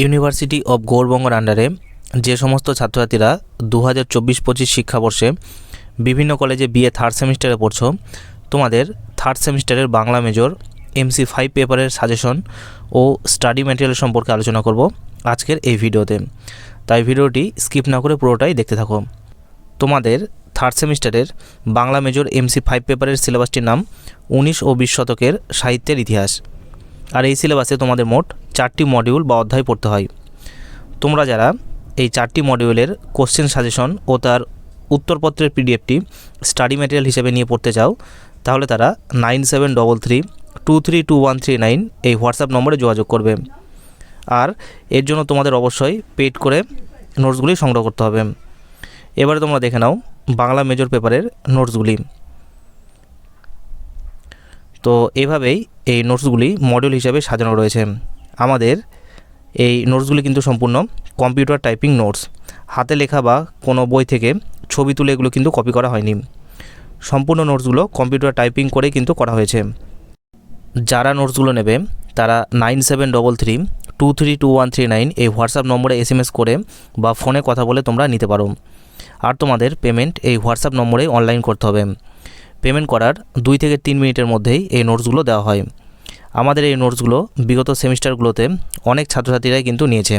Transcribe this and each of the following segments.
University of গৌরবঙ্গর আন্ডারে যে সমস্ত ছাত্রছাত্রীরা দু হাজার চব্বিশ পঁচিশ শিক্ষাবর্ষে বিভিন্ন কলেজে বিএ থার্ড সেমিস্টারে পড়ছো, তোমাদের থার্ড সেমিস্টারের বাংলা মেজর এমসি ফাইভ পেপারের সাজেশন ও স্টাডি ম্যাটেরিয়াল সম্পর্কে আলোচনা করব আজকের এই ভিডিওতে। তাই ভিডিওটি স্কিপ না করে পুরোটাই দেখতে থাকো। তোমাদের থার্ড সেমিস্টারের বাংলা মেজর এমসি ফাইভ পেপারের সিলেবাসটির নাম উনিশ ও বিশ শতকের সাহিত্যের ইতিহাস। আর এই সিলেবাসে তোমাদের মোট চারটি মডিউল বা অধ্যায় পড়তে হয়। তোমরা যারা এই চারটি মডিউলের কোশ্চেন সাজেশন ও তার উত্তরপত্রের পিডিএফটি স্টাডি ম্যাটেরিয়াল হিসেবে নিয়ে পড়তে চাও, তাহলে তারা nine seven double three two three two one three nine এই হোয়াটসঅ্যাপ নম্বরে যোগাযোগ করবে। আর এর জন্য তোমাদের অবশ্যই পেড করে নোটসগুলি সংগ্রহ করতে হবে। এবারে তোমরা দেখে নাও বাংলা মেজর পেপারের নোটসগুলি তো এভাবেই এই নোটসগুলি মডিউল হিসাবে সাজানো রয়েছে। আমাদের এই নোটসগুলি কিন্তু সম্পূর্ণ কম্পিউটার টাইপিং নোটস। হাতে লেখা বা কোনো বই থেকে ছবি তুলে এগুলো কিন্তু কপি করা হয়নি। সম্পূর্ণ নোটসগুলো কম্পিউটার টাইপিং করে কিন্তু করা হয়েছে। যারা নোটসগুলো নেবে, তারা nine seven double three two three two one three nine এই হোয়াটসঅ্যাপ নম্বরে এস এম এস করে বা ফোনে কথা বলে তোমরা নিতে পারো। আর তোমাদের পেমেন্ট এই হোয়াটসঅ্যাপ নম্বরে অনলাইন করতে হবে। পেমেন্ট করার দুই থেকে তিন মিনিটের মধ্যেই এই নোটসগুলো দেওয়া হয়। আমাদের এই নোটসগুলো বিগত সেমিস্টারগুলোতে অনেক ছাত্রছাত্রীরাই কিন্তু নিয়েছে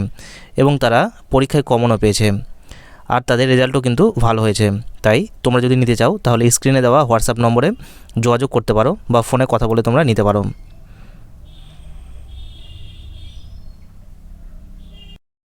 এবং তারা পরীক্ষায় কমনও পেয়েছে। আর তাদের রেজাল্টও কিন্তু ভালো হয়েছে। তাই তোমরা যদি নিতে চাও তাহলে স্ক্রিনে দেওয়া হোয়াটসঅ্যাপ নম্বরে যোগাযোগ করতে পারো বা ফোনে কথা বলে তোমরা নিতে পারো।